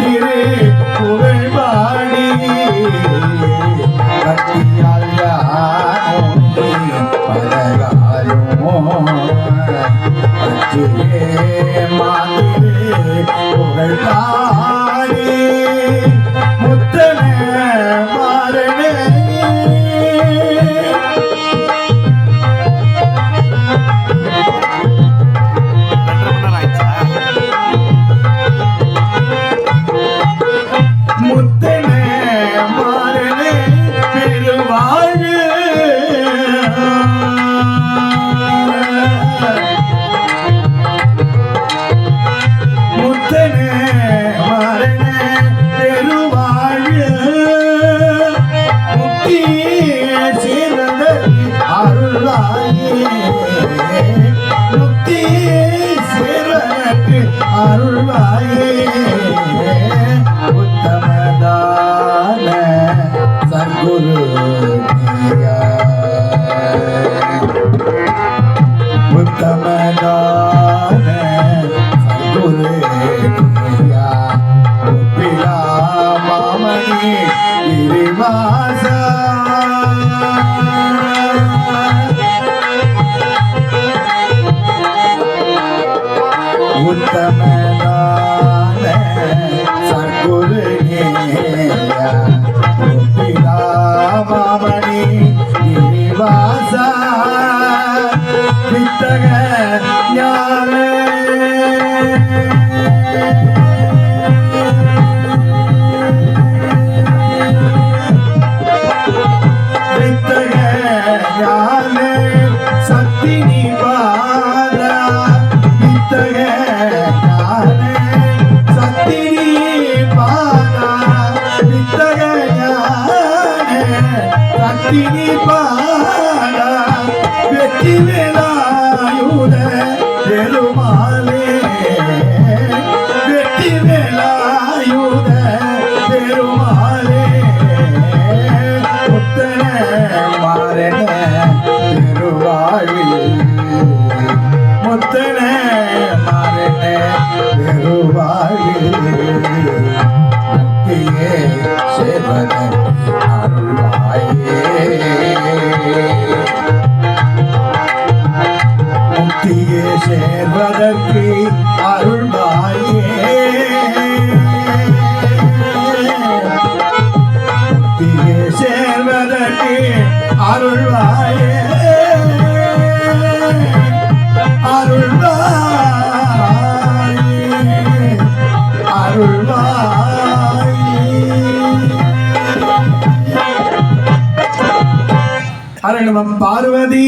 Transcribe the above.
திரு புகழ் பாடி பக்தியால் மாதிரி புகழ் பாடி சிறனக்கு அருளாயே உத்தமதான சர்க்குரு உத்தமதான உத்தமனான சர்க்குருகேயா மாமணி கிரிவாசா வித்தக ஞான சக்தி நிபாத வெற்றி வேலாயுத பெருமாளே. வெற்றி வேலாயுத பெருமாளே. புத்தன மாறன திருவாழ்வில் முத்தன மாறன திருவாழ்வில் முக்தியே சேவன அருள்வாயே. முக்தியே சேர்வதற்கு அருள்வாயே. முக்தியே சேர்வதற்கு அருள்வாயே. அருள்வாயே. அருள்வாயே. அருணமம் பார்வதி